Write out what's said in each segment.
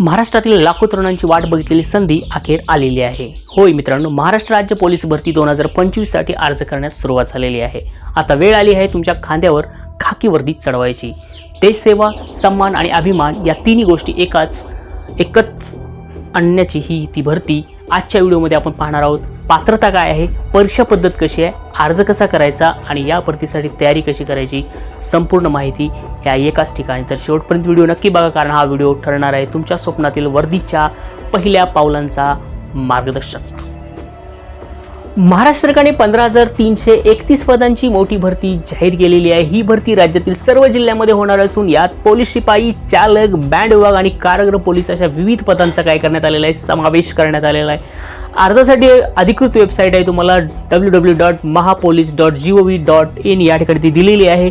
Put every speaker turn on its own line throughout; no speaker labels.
महाराष्ट्रातील लाखो तरुणांची वाट बघितलेली संधी अखेर आलेली आहे. होय मित्रांनो महाराष्ट्र राज्य पोलीस भरती दोन हजार पंचवीससाठी अर्ज करण्यास सुरुवात झालेली आहे. आता वेळ आली आहे तुमच्या खांद्यावर खाकी वर्दी चढवायची देशसेवा सन्मान आणि अभिमान या तिन्ही गोष्टी एकाच एकच आणण्याची ही ती भरती आजच्या व्हिडिओमध्ये आपण पाहणार आहोत. पात्रता काय आहे? परीक्षा पद्धत कशी आहे? अर्ज कसा करायचा? आणि या भरतीसाठी तयारी कशी करायची? संपूर्ण माहिती ह्या एकाच ठिकाणी. तर शेवटपर्यंत व्हिडिओ नक्की बघा कारण हा व्हिडिओ ठरणार आहे तुमच्या स्वप्नातील वर्दीच्या पहिल्या पावलांचा मार्गदर्शक. महाराष्ट्र सरकारने पंधरा हजार तीनशे एकतीस पदांची मोठी भरती जाहीर केलेली आहे. ही भरती राज्यातील सर्व जिल्ह्यामध्ये होणार असून यात पोलीस शिपाई चालक बँड विभाग आणि कारागृह पोलीस अशा विविध पदांचा काय करण्यात आलेला आहे? समावेश करण्यात आलेला आहे. अर्जासाठी अधिकृत वेबसाईट आहे. तुम्हाला W W dot Mahapolice dot G O V dot in या ठिकाणी ती दिलेली आहे.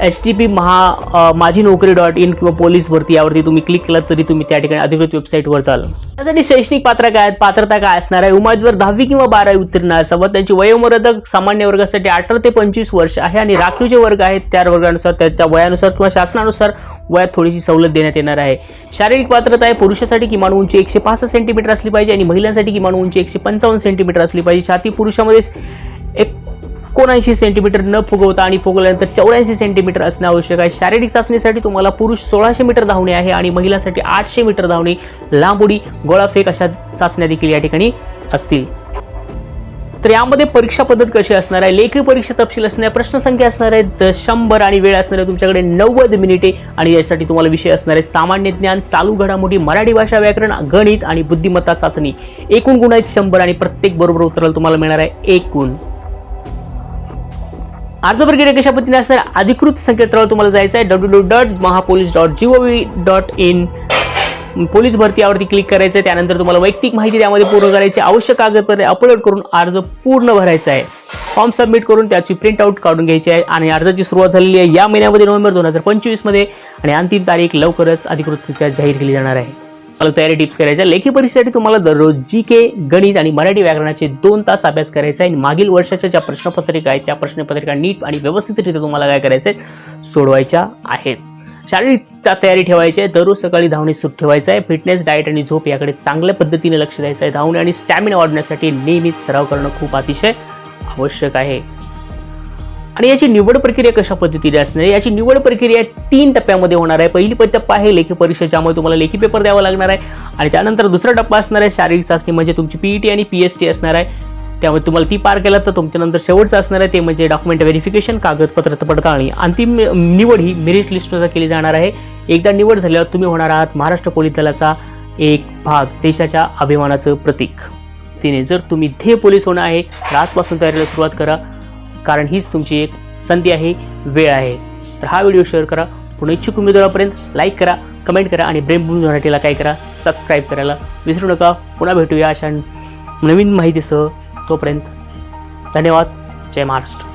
एच टी पी महा माझी नोकरी डॉट इन किंवा पोलीस भरती यावरती तुम्ही क्लिक केलात तरी तुम्ही त्या ठिकाणी अधिकृत वेबसाईटवर जाल त्यासाठी शैक्षणिक पात्र काय आहेत? पात्रता काय असणार आहे? उमेदवार दहावी किंवा बारावी उत्तीर्ण असावं त्यांची वयोमर्यादा सामान्य वर्गासाठी अठरा ते पंचवीस वर्ष आहे आणि राखीव जे वर्ग आहेत त्या वर्गानुसार त्याच्या वयानुसार किंवा शासनानुसार वयात थोडीशी सवलत देण्यात येणार आहे. शारीरिक पात्रता आहे पुरुषासाठी किमान उंची एकशे पासष्ट सेंटीमीटर असली पाहिजे आणि महिलांसाठी किमान उंची एकशे पंचावन्न सेंटीमीटर असली पाहिजे. छाती पुरुषामध्ये एक एकोणऐंशी सेंटीमीटर न फुगवता आणि फुगवल्यानंतर चौऱ्याऐंशी सेंटीमीटर असणे आवश्यक आहे. शारीरिक चाचणीसाठी तुम्हाला पुरुष सोळाशे मीटर धावणे आहे आणि महिलांसाठी आठशे मीटर धावणे लांब उडी गोळाफेक अशा चाचण्या देखील या ठिकाणी असतील. तर यामध्ये परीक्षा पद्धत कशी असणार आहे? लेखी परीक्षा तपशील असणार आहे प्रश्नसंख्या असणार आहे शंभर आणि वेळ असणार आहे तुमच्याकडे नव्वद मिनिटे आणि यासाठी तुम्हाला विषय असणार आहे. सामान्य ज्ञान चालू घडामोडी मराठी भाषा व्याकरण गणित आणि बुद्धिमत्ता चाचणी. एकूण गुण आहेत शंभर आणि प्रत्येक बरोबर उत्तराला तुम्हाला मिळणार आहे एक गुण अर्ज प्रक्रिया कशा पद्धतीने असणार अधिकृत संकेतस्थळावर तुम्हाला जायचं आहे. W W dot Mahapolice dot G O V dot in police भरती यावरती क्लिक करायचं आहे त्यानंतर तुम्हाला वैयक्तिक माहिती त्यामध्ये पूर्ण करायची आहे. आवश्यक कागदपत्रे अपलोड करून अर्ज पूर्ण भरायचा आहे. फॉर्म सबमिट करून त्याची प्रिंट आउट काढून घ्यायची आहे आणि अर्जाची सुरुवात झालेली आहे. या महिन्यामध्ये नोव्हेंबर दोन हजार पंचवीसमध्ये आणि अंतिम तारीख लवकरच अधिकृतरित्या जाहीर केली जाणार आहे. मला तयारी टिप्स करायच्या लेखी परीक्षेसाठी तुम्हाला दररोज जी के गणित आणि मराठी व्याकरणाचे दोन तास अभ्यास करायचा आहे. आणि मागील वर्षाच्या ज्या प्रश्नपत्रिका आहेत त्या प्रश्नपत्रिका नीट आणि व्यवस्थितरित्या तुम्हाला काय करायचं आहे सोडवायच्या आहेत. शारीरिक तयारी ठेवायची आहे. दररोज सकाळी धावणे सुरू ठेवायचं आहे. फिटनेस डाएट आणि झोप याकडे चांगल्या पद्धतीने लक्ष द्यायचं आहे. धावणे आणि स्टॅमिना वाढवण्यासाठी नेहमीच सराव करणं खूप अतिशय आवश्यक आहे. आणि याची निवड प्रक्रिया कशा पद्धतीने असणार आहे? याची निवड प्रक्रिया तीन टप्प्यामध्ये होणार आहे. पहिली प- टप्पा आहे लेखी परीक्षेच्यामुळे तुम्हाला लेखी पेपर द्यावा लागणार आहे. आणि त्यानंतर दुसरा टप्पा असणार आहे शारीरिक चाचणी म्हणजे तुमची पीईटी आणि पी एस टी असणार आहे. त्यामुळे तुम्हाला ती पार केला तर तुमच्यानंतर शेवटचं असणार आहे ते म्हणजे डॉक्युमेंट व्हेरिफिकेशन कागदपत्र पडताळणी. अंतिम निवड ही मेरिट लिस्टनुसार केली जाणार आहे. एकदा निवड झाल्यावर तुम्ही होणार आहात महाराष्ट्र पोलीस दलाचा एक भाग देशाच्या अभिमानाचं प्रतीक. तिने जर तुम्ही ध्येय पोलीस होणं आहे तर आजपासून तयारीला सुरुवात करा. कारण हीच तुमची एक संधी आहे वेळ आहे. तर हा व्हिडिओ शेअर करा. पुन्हा इच्छुक उमेदवारापर्यंत लाईक करा कमेंट करा आणि ब्रेमभूमी मराठीला काय करा सबस्क्राईब करायला विसरू नका. पुन्हा भेटूया अशा नवीन माहितीसह. तोपर्यंत धन्यवाद. जय महाराष्ट्र.